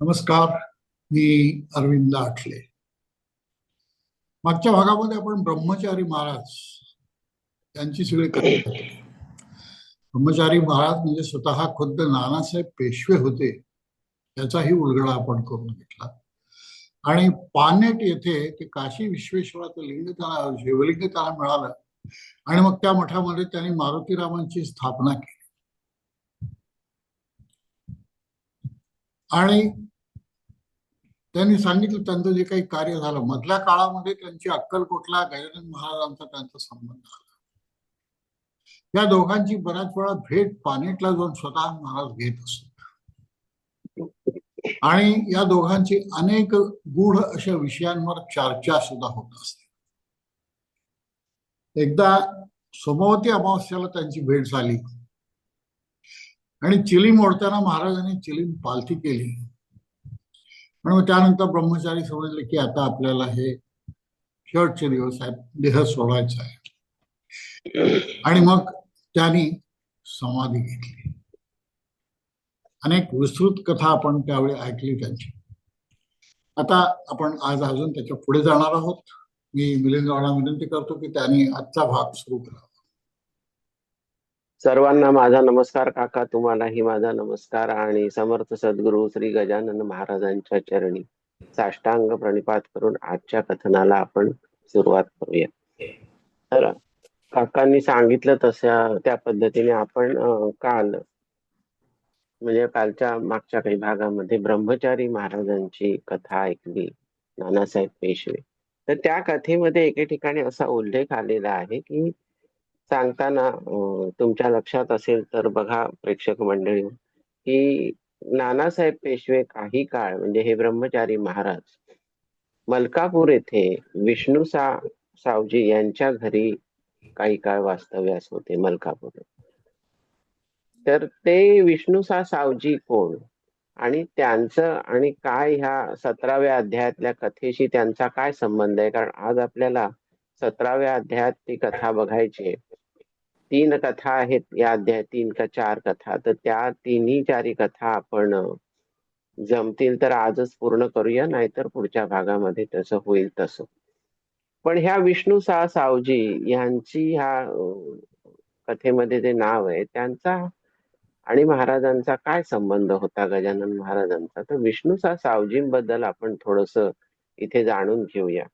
नमस्कार मी अरविंद आठले. मागच्या भागामध्ये आपण ब्रह्मचारी महाराज यांची सगळी कथा ब्रह्मचारी महाराज म्हणजे स्वतः खुद्द नानासाहेब पेशवे होते याचाही उलगडा आपण करून घेतला. आणि पानेट येथे ते काशी विश्वेश्वराचं लिंग त्याला शिवलिंग त्याला मिळालं. आणि मग त्या मठामध्ये त्यांनी मारुतीरामांची स्थापना केली. आणि त्यांनी सांगितलं त्यांचं जे काही कार्य झालं मधल्या काळामध्ये त्यांची अक्कलकोटला गजानन महाराजांचा त्यांचा संबंध आला या दोघांची बऱ्याच वेळा भेट पानेटला जाऊन स्वतः महाराज घेत असत आणि या दोघांची अनेक गूढ अशा विषयांवर चर्चा सुद्धा होत असते. एकदा सोमवती अमावस्याला त्यांची भेट झाली. आणि चिलीम ओढताना महाराजांनी चिलीम पालथी केली. म्हणून त्यानंतर ब्रह्मचारी समजले की आता आपल्याला हे शेवटचे दिवस आहेत देह सोडायचा आहे. आणि मग त्यांनी समाधी घेतली. अनेक विस्तृत कथा आपण त्यावेळी ऐकली त्यांची. आता आपण आज अजून त्याच्या पुढे जाणार आहोत. मी मिलिंदवाडा विनंती करतो की त्यांनी आजचा भाग सुरू करावा सर्वांना माझा नमस्कार काका तुम्हालाही माझा नमस्कार आणि समर्थ सद्गुरु श्री गजानन महाराजांच्या चरणी साष्टांग प्रणिपात करून आजच्या कथनाला आपण सुरुवात करूया. तर काकांनी सांगितलं तशा त्या पद्धतीने आपण काल म्हणजे कालच्या मागच्या काही भागामध्ये ब्रह्मचारी महाराजांची कथा ऐकली नानासाहेब पेशवे. तर त्या कथेमध्ये एके ठिकाणी असा उल्लेख आलेला आहे की सांगताना तुमच्या लक्षात असेल तर बघा प्रेक्षक मंडळी की नानासाहेब पेशवे काही काळ म्हणजे हे ब्रह्मचारी महाराज मलकापूर येथे विष्णू सा सावजी यांच्या घरी काही काळ वास्तव्यास होते मलकापूर तर ते विष्णू सा सावजी कोण? आणि त्यांचं आणि काय ह्या सतराव्या अध्यायातल्या कथेशी त्यांचा काय संबंध आहे? कारण आज आपल्याला सतराव्या अध्यायात ती कथा बघायची. तीन कथा आहेत या अध्यायात तीन का चार कथा. तर त्या तिन्ही चारी कथा आपण जमतील तर आजच पूर्ण करूया नाहीतर पुढच्या भागामध्ये तसं होईल तसं. पण ह्या विष्णू सा सावजी यांची ह्या कथेमध्ये जे नाव आहे त्यांचा आणि महाराजांचा काय संबंध होता गजानन महाराजांचा? तर विष्णू सा सावजींबद्दल आपण थोडस इथे जाणून घेऊया.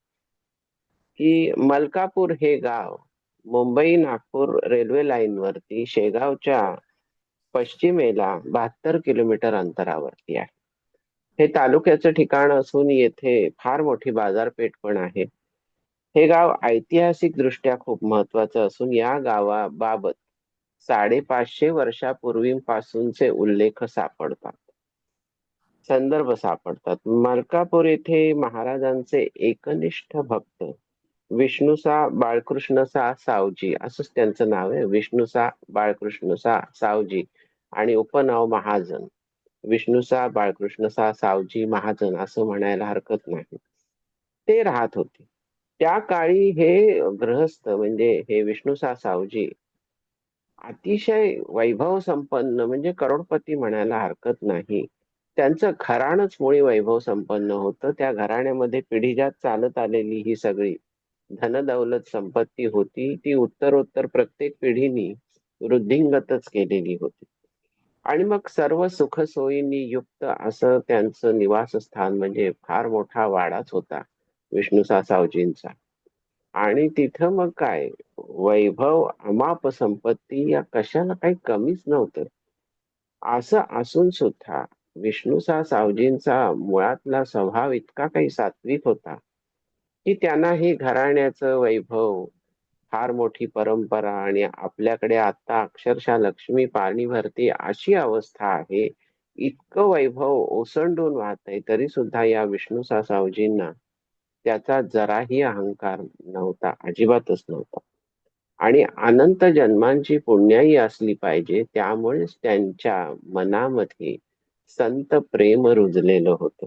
की मलकापूर हे गाव मुंबई नागपूर रेल्वे लाईनवरती शेगावच्या पश्चिमेला बहात्तर किलोमीटर अंतरावरती आहे. हे तालुक्याचं ठिकाण असून येथे फार मोठी बाजारपेठ पण आहे. हे गाव ऐतिहासिक दृष्ट्या खूप महत्वाचं असून या गावाबाबत साडेपाचशे वर्षापूर्वीपासूनचे उल्लेख सापडतात. संदर्भ सापडतात. मलकापूर येथे महाराजांचे एकनिष्ठ भक्त विष्णुसा बाळकृष्णसा सावजी असंच त्यांचं नाव आहे. विष्णुसा बाळकृष्णसा सावजी आणि उपनाव महाजन. विष्णुसा बाळकृष्णसा सावजी महाजन असं म्हणायला हरकत नाही. ते राहत होते. त्या काळी हे गृहस्थ म्हणजे हे विष्णुसा सावजी अतिशय वैभव संपन्न म्हणजे करोडपती म्हणायला हरकत नाही. त्यांचं घराणच मुळी वैभव संपन्न होतं. त्या घराण्यामध्ये पिढीजात चालत आलेली ही सगळी धनदौलत संपत्ती होती ती उत्तरोत्तर प्रत्येक पिढीनी वृद्धिंगतच केलेली होती. आणि मग सर्व सुखसोयींनी युक्त असं त्यांचं निवासस्थान म्हणजे फार मोठा वाडाच होता विष्णुसा सावजींचा आणि तिथं मग काय वैभव अमाप संपत्ती या कशाला काही कमीच नव्हतं. असं असून सुद्धा विष्णुसा सावजींचा मुळातला स्वभाव इतका काही सात्विक होता. की त्यांना हे घराण्याचं वैभव फार मोठी परंपरा आणि आपल्याकडे आता अक्षरशः लक्ष्मी पाणी भरते अशी अवस्था आहे इतकं वैभव ओसंडून वाहत आहे तरी सुद्धा या विष्णू सासावजींना त्याचा जराही अहंकार नव्हता अजिबातच नव्हता. आणि अनंत जन्मांची पुण्याई असली पाहिजे त्यामुळेच त्यांच्या मनामध्ये संत प्रेम रुजलेलं होतं.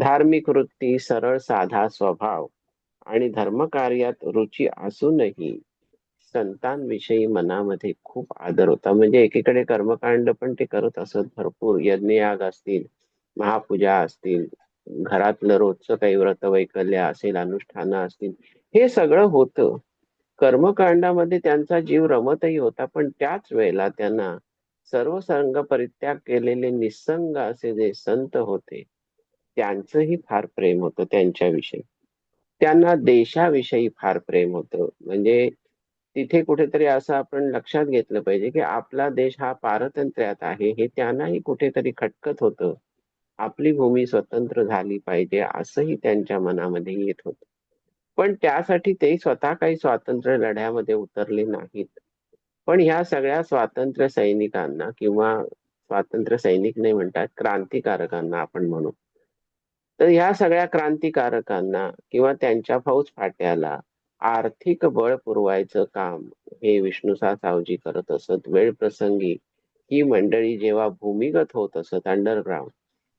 धार्मिक वृत्ती सरळ साधा स्वभाव आणि धर्मकार्यात रुची असूनही संतांविषयी मनामध्ये खूप आदर होता. म्हणजे एकीकडे कर्मकांड पण ते करत असत भरपूर. यज्ञयाग असतील महापूजा असतील घरातलं रोजचं काही व्रत वैकल्य असेल अनुष्ठानं असतील हे सगळं होतं. कर्मकांडामध्ये त्यांचा जीव रमतही होता पण त्याच वेळेला त्यांना सर्व संघ परित्याग केलेले निसंग असे जे संत होते त्यांचंही फार प्रेम होतं त्यांच्याविषयी. त्यांना देशाविषयी फार प्रेम होतं. म्हणजे तिथे कुठेतरी असं आपण लक्षात घेतलं पाहिजे की आपला देश हा पारतंत्र्यात आहे हे त्यांनाही कुठेतरी खटकत होतं. आपली भूमी स्वतंत्र झाली पाहिजे असंही त्यांच्या मनामध्ये येत होतं. पण त्यासाठी ते स्वतः काही स्वातंत्र्य लढ्यामध्ये उतरले नाहीत. पण ह्या सगळ्या स्वातंत्र्य सैनिकांना किंवा स्वातंत्र्य सैनिक नाही म्हणतात क्रांतिकारकांना आपण म्हणू. तर ह्या सगळ्या क्रांतिकारकांना किंवा त्यांच्या फौज फाट्याला आर्थिक बळ पुरवायचं काम हे विष्णुसा सावजी करत असत. वेळ प्रसंगी ही मंडळी जेव्हा भूमिगत होत असत अंडरग्राऊंड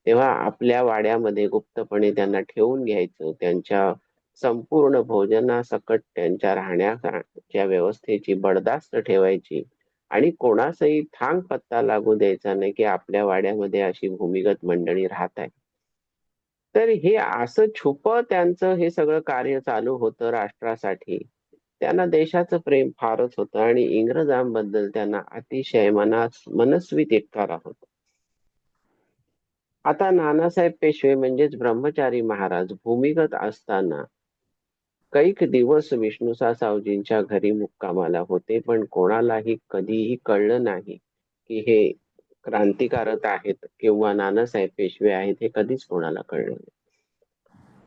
तेव्हा आपल्या वाड्यामध्ये गुप्तपणे त्यांना ठेवून घ्यायचं. त्यांच्या संपूर्ण भोजनासकट त्यांच्या राहण्याच्या व्यवस्थेची बडदास्त ठेवायची. आणि कोणासही थांग पत्ता लागू द्यायचा नाही की आपल्या वाड्यामध्ये अशी भूमिगत मंडळी राहत आहे. तर हे असं छुप त्यांचं हे सगळं कार्य चालू होतं राष्ट्रासाठी. त्यांना देशाचं प्रेम फारच होतं आणि इंग्रजांबद्दल त्यांना अतिशय मनास मनस्वी तिटकारा होता. आता नानासाहेब पेशवे म्हणजेच ब्रह्मचारी महाराज भूमिगत असताना कैक दिवस विष्णुसा सावजींच्या घरी मुक्कामाला होते पण कोणालाही कधीही कळलं नाही की हे क्रांतिकारक आहेत किंवा नानासाहेब पेशवे आहेत हे कधीच कोणाला कळलं नाही.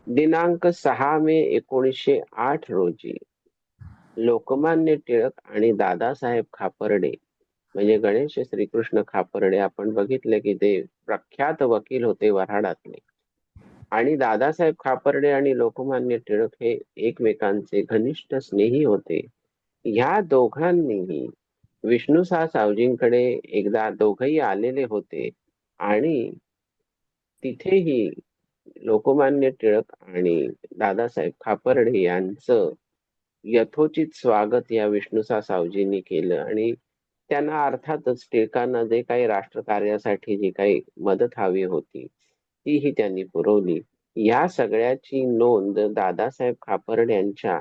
दिनांक सहा मे एकोणीसशे आठ रोजी लोकमान्य टिळक आणि दादासाहेब खापर्डे म्हणजे गणेश श्रीकृष्ण खापर्डे आपण बघितले की ते प्रख्यात वकील होते वऱ्हाडातले. आणि दादासाहेब खापर्डे आणि लोकमान्य टिळक हे एकमेकांचे घनिष्ठ स्नेही होते. ह्या दोघांनीही विष्णुसा सावजींकडे एकदा दोघही आलेले होते आणि तिथेही लोकमान्य टिळक आणि दादासाहेब खापर्डे यांचं यथोचित स्वागत या विष्णूसा सावजींनी केलं. आणि त्यांना अर्थातच टिळकांना जे काही राष्ट्रकार्यासाठी जी काही मदत हवी होती तीही त्यांनी पुरवली. या सगळ्याची नोंद दादासाहेब खापर्डे यांच्या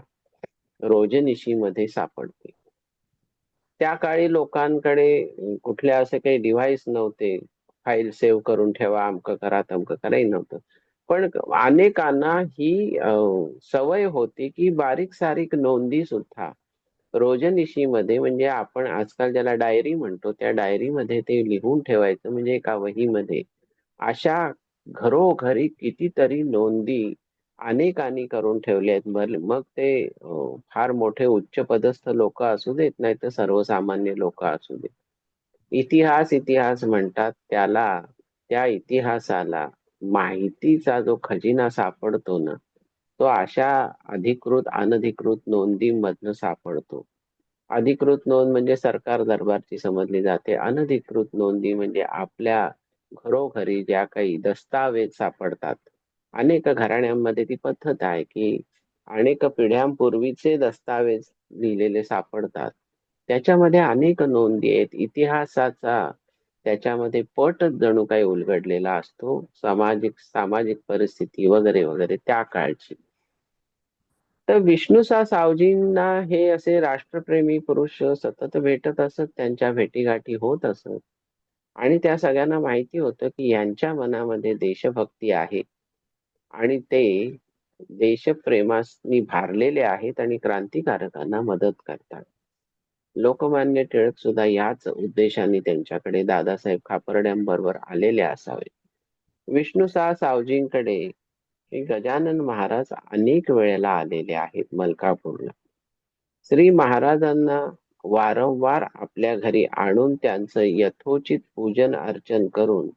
रोजनिशीमध्ये सापडते. त्या काळी लोकांकडे कुठले असे काही डिव्हाइस नव्हते. फाईल सेव्ह करून ठेवा अमकं करा तमकं कराही नव्हतं. पण अनेकांना ही सवय होती की बारीक सारीक नोंदी सुद्धा. रोजनिशीमध्ये म्हणजे आपण आजकाल ज्याला डायरी म्हणतो त्या डायरीमध्ये ते लिहून ठेवायचं म्हणजे एका वहीमध्ये. अशा घरोघरी कितीतरी नोंदी अनेकांनी करून ठेवले आहेत. मग ते फार मोठे उच्च पदस्थ लोक असू देत नाही तर सर्वसामान्य लोक असू देत. इतिहास इतिहास म्हणतात त्याला त्या इतिहासाला माहितीचा जो खजिना सापडतो ना तो अशा अधिकृत अनधिकृत नोंदीमधनं सापडतो. अधिकृत नोंद म्हणजे सरकार दरबारची समजली जाते. अनधिकृत नोंदी म्हणजे आपल्या घरोघरी ज्या काही दस्तावेज सापडतात अनेक घराण्यांमध्ये ती पद्धत आहे की अनेक पिढ्यांपूर्वीचे दस्तावेज लिहिलेले सापडतात. त्याच्यामध्ये अनेक नोंदी आहेत. इतिहासाचा त्याच्यामध्ये पट जणू काही उलगडलेला असतो. सामाजिक सामाजिक परिस्थिती वगैरे वगैरे त्या काळची. तर विष्णुसा सावजींना हे असे राष्ट्रप्रेमी पुरुष सतत भेटत असत त्यांच्या भेटीगाठी होत असत. आणि त्या सगळ्यांना माहिती होतं की यांच्या मनामध्ये देशभक्ती आहे. आणि ते देशप्रेमानी भारलेले आहेत आणि क्रांतिकारकांना मदत करतात. लोकमान्य टिळक सुद्धा याच उद्देशाने त्यांच्याकडे दादासाहेब खापर्ड्यांबरोबर आलेले असावे. विष्णुसा सावजींकडे गजानन महाराज अनेक वेळेला आलेले आहेत मलकापूरला. श्री महाराजांना वारंवार आपल्या घरी आणून त्यांचं यथोचित पूजन अर्चन करून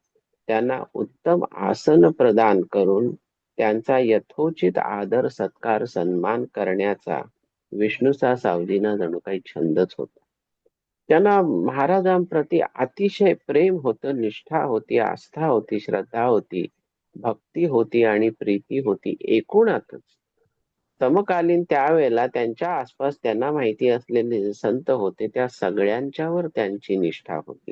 त्यांना उत्तम आसन प्रदान करून त्यांचा यथोचित आदर सत्कार सन्मान करण्याचा विष्णूचा सावजींना जणू काही छंदच होता. त्यांना महाराजांप्रती अतिशय प्रेम होतं निष्ठा होती आस्था होती श्रद्धा होती भक्ती होती आणि प्रीती होती एकूणातच. समकालीन त्यावेळेला त्यांच्या आसपास त्यांना माहिती असलेले संत होते त्या सगळ्यांच्यावर त्यांची निष्ठा होती.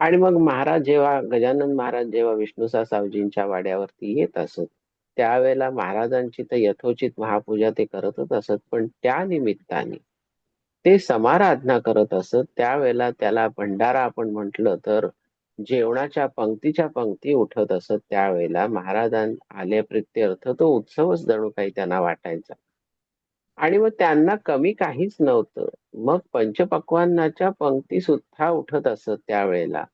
आणि मग महाराज जेव्हा गजानन महाराज जेव्हा विष्णुसा सावजींच्या वाड्यावरती येत असत त्यावेळेला महाराजांची तर यथोचित महापूजा ते करतच असत पण त्या निमित्ताने ते समाराधना करत असत. त्यावेळेला त्याला भंडारा आपण म्हटलं तर जेवणाच्या पंक्तीच्या पंक्ती उठत असत. त्यावेळेला महाराजां आले प्रित्यर्थ तो उत्सवच जणू काही त्यांना वाटायचा. आणि मग त्यांना कमी काहीच नव्हतं. मग पंचपक्वान्नाच्या पंक्ती सुद्धा उठत असत त्यावेळेला.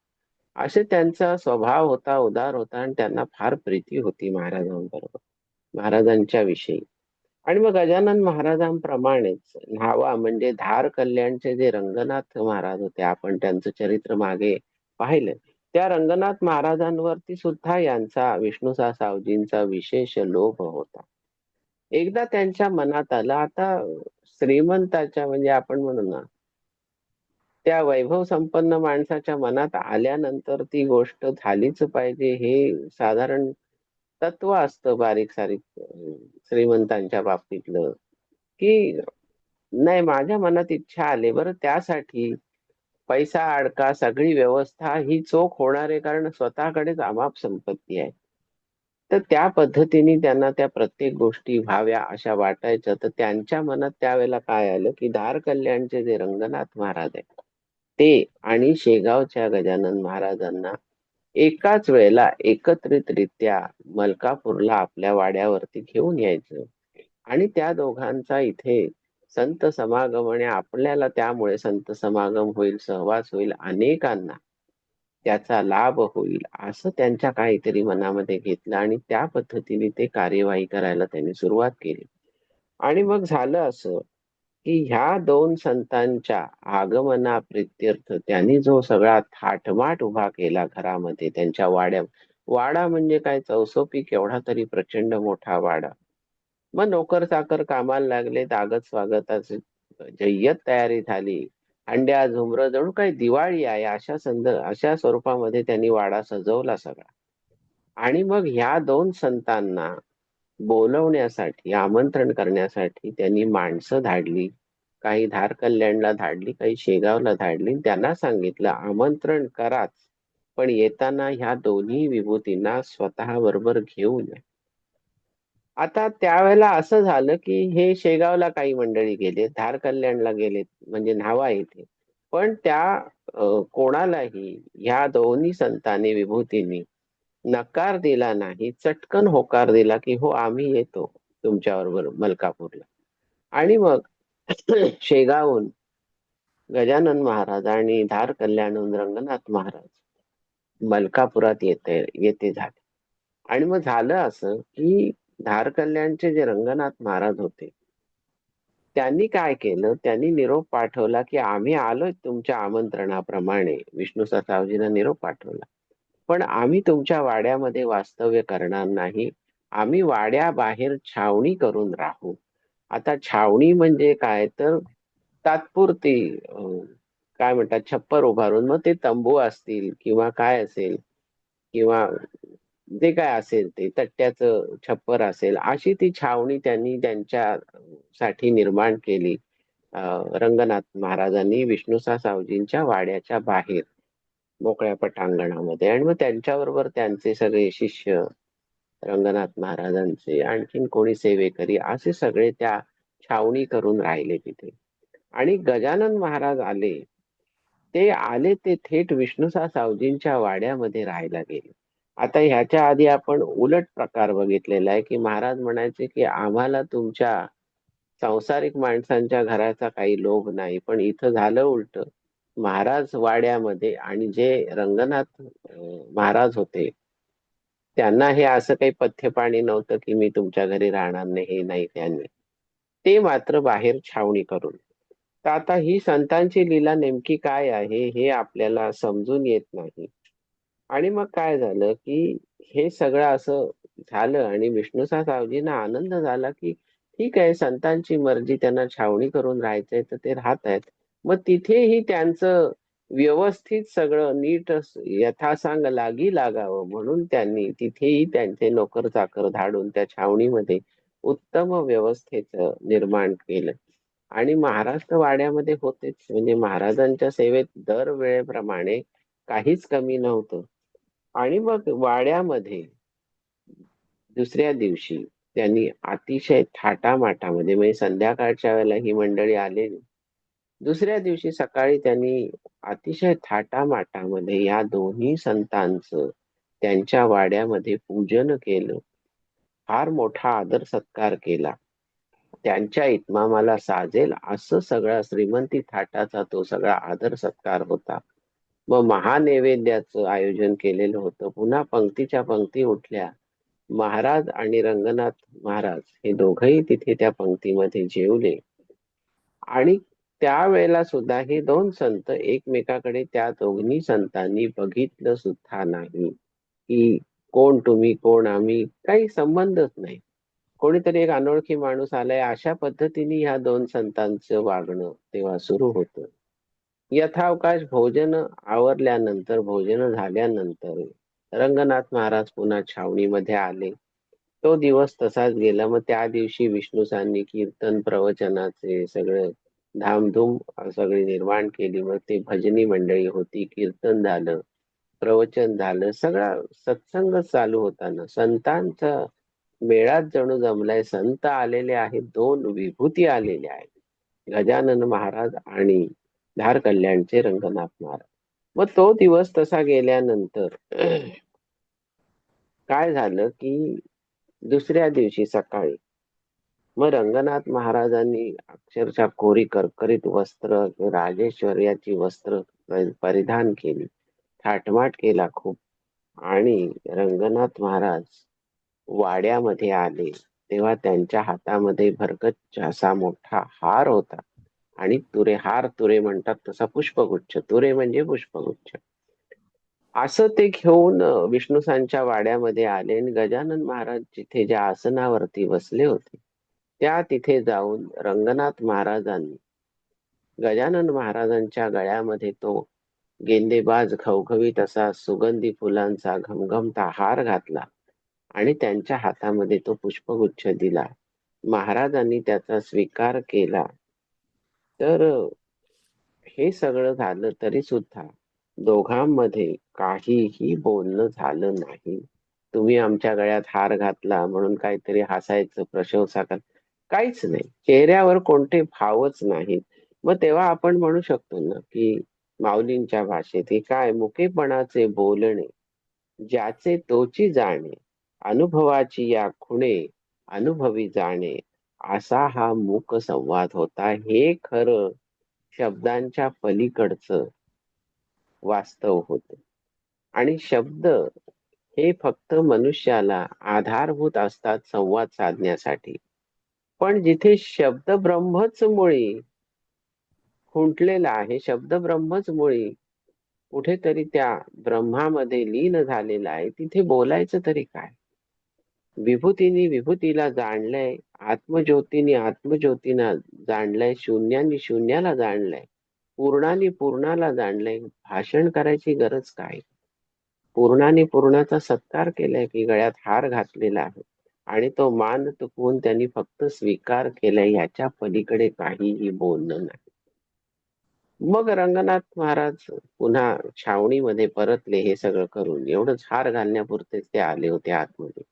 असे त्यांचा स्वभाव होता उदार होता आणि त्यांना फार प्रीती होती महाराजांबरोबर महाराजांच्या विषयी. आणि मग गजानन महाराजांप्रमाणेच न्हावा म्हणजे धार कल्याणचे जे रंगनाथ महाराज होते आपण त्यांचं चरित्र मागे पाहिलं त्या रंगनाथ महाराजांवरती सुद्धा यांचा विष्णुसा सावजींचा विशेष लोभ होता. एकदा त्यांच्या मनात आलं आता श्रीमंताच्या म्हणजे आपण म्हणू ना त्या वैभव संपन्न माणसाच्या मनात आल्यानंतर ती गोष्ट झालीच पाहिजे हे साधारण तत्व असतं बारीक सारीक श्रीमंतांच्या बाबतीतलं की नाही माझ्या मनात इच्छा आली बरं त्यासाठी पैसा अडका सगळी व्यवस्था ही चोख होणार आहे कारण स्वतःकडेच अमाप संपत्ती आहे. तर त्या पद्धतीने त्यांना त्या प्रत्येक गोष्टी व्हाव्या अशा वाटायच्या. तर त्यांच्या मनात त्यावेळेला काय आलं की धार कल्याणचे जे रंगनाथ महाराज आहेत ते आणि शेगावच्या गजानन महाराजांना एकाच वेळेला एकत्रितरित्या मलकापूरला आपल्या वाड्यावरती घेऊन यायचं. आणि त्या दोघांचा इथे संत समागम आणि आपल्याला त्यामुळे संत समागम होईल सहवास होईल अनेकांना त्याचा लाभ होईल असं त्यांच्या काहीतरी मनामध्ये घेतलं आणि त्या पद्धतीने ते कार्यवाही करायला त्यांनी सुरुवात केली. आणि मग झालं असं की ह्या दोन संतांच्या आगमना प्रित्यर्थ त्यांनी जो सगळा थाटमाट उभा केला घरामध्ये त्यांच्या वाड्या वाडा म्हणजे काय? चौसोपी केवढा तरी प्रचंड मोठा वाडा. मग नोकर चाकर कामाला लागले दागत स्वागताची जय्यत तयारी झाली. अंड्या झुमरं जणू काही दिवाळी आहे अशा संद अशा स्वरूपामध्ये त्यांनी वाडा सजवला सगळा. आणि मग ह्या दोन संतांना बोलवण्यासाठी आमंत्रण करण्यासाठी त्यांनी माणसं धाडली. काही धार कल्याणला धाडली काही शेगावला धाडली. आणि त्यांना सांगितलं आमंत्रण कराच. पण येताना ह्या दोन्ही विभूतींना स्वतः बरोबर घेऊन या. आता त्यावेळेला असं झालं की हे शेगावला काही मंडळी गेले धार कल्याणला गेलेत म्हणजे न्हावा येथे. पण त्या कोणालाही ह्या दोन्ही संतांनी विभूतींनी नकार दिला नाही चटकन होकार दिला की हो आम्ही येतो तुमच्या बरोबर मलकापूरला. आणि मग शेगावून गजानन महाराज आणि धार कल्याणहून रंगनाथ महाराज मलकापुरात येते येते झाले. आणि मग झालं असं की धारकल्याणचे जे रंगनाथ महाराज होते त्यांनी काय केलं? त्यांनी निरोप पाठवला की आम्ही आलोय तुमच्या आमंत्रणाप्रमाणे. विष्णू सावजीला निरोप पाठवला. पण आम्ही तुमच्या वाड्यामध्ये वास्तव्य करणार नाही. आम्ही वाड्याबाहेर छावणी करून राहू. आता छावणी म्हणजे काय? तर तात्पुरती काय म्हणतात? छप्पर उभारून मग ते तंबू असतील किंवा काय असेल किंवा जे काय असेल ते तट्ट्याचं छप्पर असेल अशी ती छावणी त्यांनी त्यांच्या साठी निर्माण केली. रंगनाथ महाराजांनी विष्णुसा सावजींच्या वाड्याच्या बाहेर मोकळ्या पटांगणामध्ये आणि मग त्यांच्याबरोबर त्यांचे सगळे शिष्य रंगनाथ महाराजांचे आणखीन कोणी सेवेकरी असे सगळे त्या छावणी करून राहिले तिथे. आणि गजानन महाराज आले. ते आले ते थेट विष्णुसा सावजींच्या वाड्यामध्ये राहायला गेले. आता ह्याच्या आधी आपण उलट प्रकार बघितलेला आहे की महाराज म्हणायचे की आम्हाला तुमच्या सांसारिक माणसांच्या घराचा काही लोभ नाही पण इथं झालं उलट. महाराज वाड्यामध्ये आणि जे रंगनाथ महाराज होते त्यांना हे असं काही पथ्यपाणी नव्हतं की मी तुमच्या घरी राहणार नाही हे नाही त्यांनी ते मात्र बाहेर छावणी करून. तर आता ही संतांची लीला नेमकी काय आहे हे आपल्याला समजून येत नाही. आणि मग काय झालं की हे सगळं असं झालं आणि विष्णुसा सावजींना आनंद झाला की ठीक आहे संतांची मर्जी त्यांना छावणी करून राहायचंय तर ते राहत आहेत मग तिथेही त्यांचं व्यवस्थित सगळं नीट यथासांग लागी लागावं म्हणून त्यांनी तिथेही त्यांचे नोकर चाकर धाडून त्या छावणीमध्ये उत्तम व्यवस्थेचं निर्माण केलं. आणि महाराष्ट्र वाड्यामध्ये होतेच. म्हणजे महाराजांच्या सेवेत दर वेळेप्रमाणे काहीच कमी नव्हतं. आणि मग वाड्यामध्ये दुसऱ्या दिवशी त्यांनी अतिशय थाटामाटामध्ये म्हणजे संध्याकाळच्या वेळेला ही मंडळी आलेली. दुसऱ्या दिवशी सकाळी त्यांनी अतिशय थाटामाटामध्ये या दोन्ही संतांचं त्यांच्या वाड्यामध्ये पूजन केलं. फार मोठा आदर सत्कार केला. त्यांच्या इतमामाला साजेल असं सगळा श्रीमंती थाटाचा तो सगळा आदर सत्कार होता. मग महानैवेद्याचं आयोजन केलेलं होतं. पुन्हा पंक्तीच्या पंक्ती उठल्या. महाराज आणि रंगनाथ महाराज हे दोघही तिथे त्या पंक्तीमध्ये जेवले. आणि त्यावेळेला सुद्धा हे दोन संत एकमेकाकडे त्या दोघी संतांनी बघितलं सुद्धा नाही. की कोण तुम्ही कोण आम्ही काही संबंधच नाही. कोणीतरी एक अनोळखी माणूस आलाय. अशा पद्धतीने ह्या दोन संतांचं वागणं तेव्हा सुरू होतं. यथावकाश भोजन आवरल्यानंतर भोजन झाल्यानंतर रंगनाथ महाराज पुन्हा छावणीमध्ये आले. तो दिवस तसाच गेला. मग त्या दिवशी विष्णुसांनी कीर्तन प्रवचनाचे सगळं धामधूम सगळी निर्माण केली. मग ते भजनी मंडळी होती. कीर्तन झालं प्रवचन झालं. सगळा सत्संग चालू होता ना संतांचा मेळात जणू जमलाय. संत आलेले आहेत. दोन विभूती आलेले आहेत. गजानन महाराज आणि धार कल्याणचे रंगनाथ महाराज मग तो दिवस तसा गेल्यानंतर काय झालं की दुसऱ्या दिवशी सकाळी मग रंगनाथ महाराजांनी अक्षरशः कोरी करकरीत वस्त्र राजेश्वर्याची वस्त्र परिधान केली. थाटमाट केला खूप. आणि रंगनाथ महाराज वाड्यामध्ये आले. तेव्हा त्यांच्या हातामध्ये भरगच्च असा मोठा हार होता. आणि तुरे हार तुरे म्हणतात तसा पुष्पगुच्छ तुरे म्हणजे पुष्पगुच्छ. असं ते घेऊन विष्णुसांच्या वाड्यामध्ये आले आणि गजानन महाराज जिथे ज्या आसनावरती बसले होते त्या तिथे जाऊन रंगनाथ महाराजांनी गजानन महाराजांच्या गळ्यामध्ये तो गेंदेबाज खवखवीत असा सुगंधी फुलांचा घमघमता हार घातला आणि त्यांच्या हातामध्ये तो पुष्पगुच्छ दिला. महाराजांनी त्याचा स्वीकार केला. तर हे सगळं झालं तरी सुद्धा दोघांमध्ये काहीही बोलणं झालं नाही. तुम्ही आमच्या गळ्यात हार घातला म्हणून काहीतरी हसायचं प्रशंसा कर काहीच नाही. चेहऱ्यावर कोणते भावच नाहीत. मग तेव्हा आपण म्हणू शकतो ना की माऊलींच्या भाषेत हे काय मुकेपणाचे बोलणे ज्याचे तोची जाणे अनुभवाची या खुणे अनुभवी जाणे असा हा मूक संवाद होता हे खरं शब्दांच्या पलीकडचं वास्तव होत. आणि शब्द हे फक्त मनुष्याला आधारभूत असतात संवाद साधण्यासाठी. पण जिथे शब्द ब्रह्मच मुळी खुंटलेला आहे शब्द ब्रह्मच मुळी कुठेतरी त्या ब्रह्मामध्ये लीन झालेला आहे तिथे बोलायचं तरी काय? विभूतीने विभूतीला जाणलंय आत्मज्योतीने आत्मज्योतीना जाणलंय शून्याने शून्याला जाणलंय पूर्णाने पूर्णाला जाणलंय. भाषण करायची गरज काय? पूर्णाने पूर्णाचा सत्कार केलाय की गळ्यात हार घातलेला आहे आणि तो मान तुकवून त्यांनी फक्त स्वीकार केलाय याच्या पलीकडे काहीही बोलणं नाही. मग रंगनाथ महाराज पुन्हा छावणीमध्ये परतले हे सगळं करून. एवढंच हार घालण्यापुरतेच ते आले होते आतमध्ये.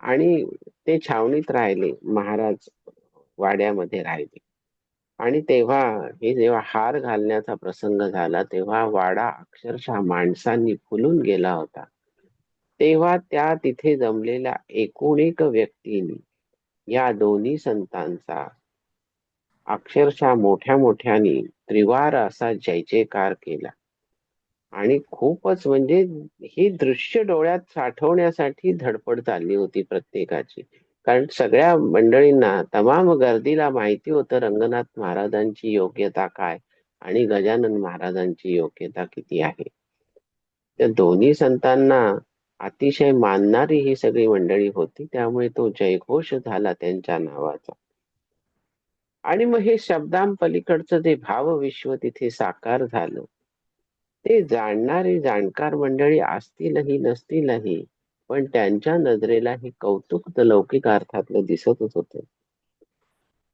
आणि ते छावणीत राहिले महाराज वाड्यामध्ये राहिले. आणि तेव्हा हे जेव्हा हार घालण्याचा प्रसंग झाला तेव्हा वाडा अक्षरशः माणसांनी फुलून गेला होता. तेव्हा त्या तिथे जमलेल्या एकूण एक व्यक्तीने या दोन्ही संतांचा अक्षरशः मोठ्या मोठ्याने त्रिवार असा जय जयकार केला. आणि खूपच म्हणजे ही दृश्य डोळ्यात साठवण्यासाठी धडपड चालली होती प्रत्येकाची. कारण सगळ्या मंडळींना तमाम गर्दीला माहिती होतं रंगनाथ महाराजांची योग्यता काय आणि गजानन महाराजांची योग्यता किती आहे. त्या दोन्ही संतांना अतिशय मानणारी ही सगळी मंडळी होती त्यामुळे तो जयघोष झाला त्यांच्या नावाचा. आणि मग हे शब्दांपलीकडचं जे भावविश्व तिथे साकार झालं ते जाणणारे जाणकार मंडळी असतीलही नसतीलही पण त्यांच्या नजरेला हे कौतुक लौकिक अर्थातलं दिसतच होत.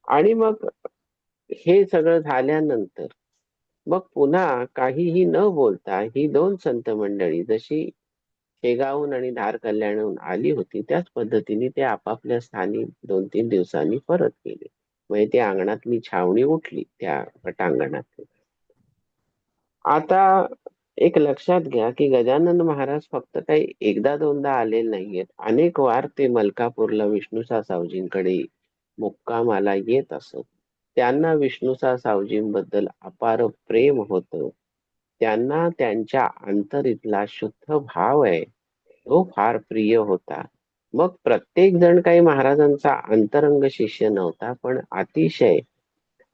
आणि मग हे सगळं झाल्यानंतर मग पुन्हा काहीही न बोलता ही दोन संत मंडळी जशी शेगावहून आणि धार कल्याणहून आली होती त्याच पद्धतीने ते आपापल्या स्थानी दोन तीन दिवसांनी परत गेले. म्हणजे त्या अंगणातली छावणी उठली त्या पटांगणात आता एक लक्षात घ्या की गजानन महाराज फक्त काही एकदा दोनदा आलेले नाहीयेत. अनेक वार ते मलकापूरला विष्णुसा सावजींकडे मुक्कामाला येत असत. त्यांना विष्णुसा सावजींबद्दल अपार प्रेम होतं. त्यांना त्यांच्या अंतरीतला शुद्ध भाव आहे. तो फार प्रिय होता. मग प्रत्येक जण काही महाराजांचा अंतरंग शिष्य नव्हता पण अतिशय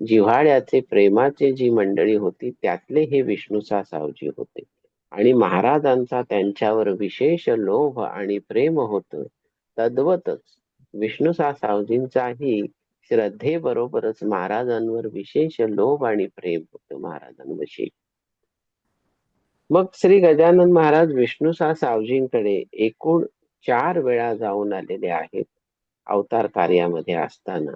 जिव्हाळ्याचे प्रेमाचे जी मंडळी होती त्यातले हे विष्णुसा सावजी होते. आणि महाराजांचा त्यांच्यावर विशेष लोभ आणि प्रेम होत तद्वतच विष्णूसा सावजींचाही श्रद्धेबरोबरच महाराजांवर विशेष लोभ आणि प्रेम होत महाराजांविषयी. मग श्री गजानन महाराज विष्णुसा सावजींकडे एकूण चार वेळा जाऊन आलेले आहेत अवतार कार्यामध्ये असताना.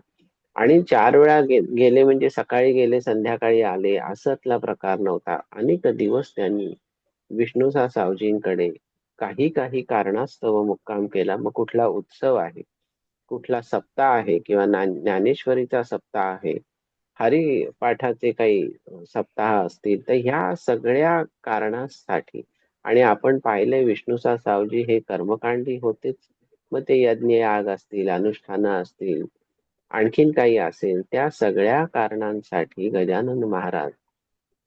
आणि चार वेळा गे- गेले म्हणजे सकाळी गेले संध्याकाळी आले असतला प्रकार नव्हता. अनेक दिवस त्यांनी विष्णुसा सावजींकडे काही काही कारणास्तव मुक्काम केला. मग कुठला उत्सव आहे? कुठला सप्ताह आहे? किंवा ज्ञानेश्वरीचा सप्ताह आहे? हरिपाठाचे काही सप्ताह असतील? तर ह्या सगळ्या कारणासाठी आणि आपण पाहिले विष्णुसा सावजी हे कर्मकांडी होतेच. मग ते यज्ञ याग असतील अनुष्ठानं असतील आणखीन काही असेल त्या सगळ्या कारणांसाठी गजानन महाराज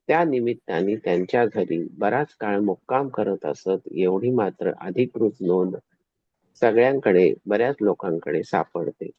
त्या निमित्ताने त्यांच्या घरी बराच काळ मुक्काम करत असत एवढी मात्र अधिकृत नोंद सगळ्यांकडे बऱ्याच लोकांकडे सापडते.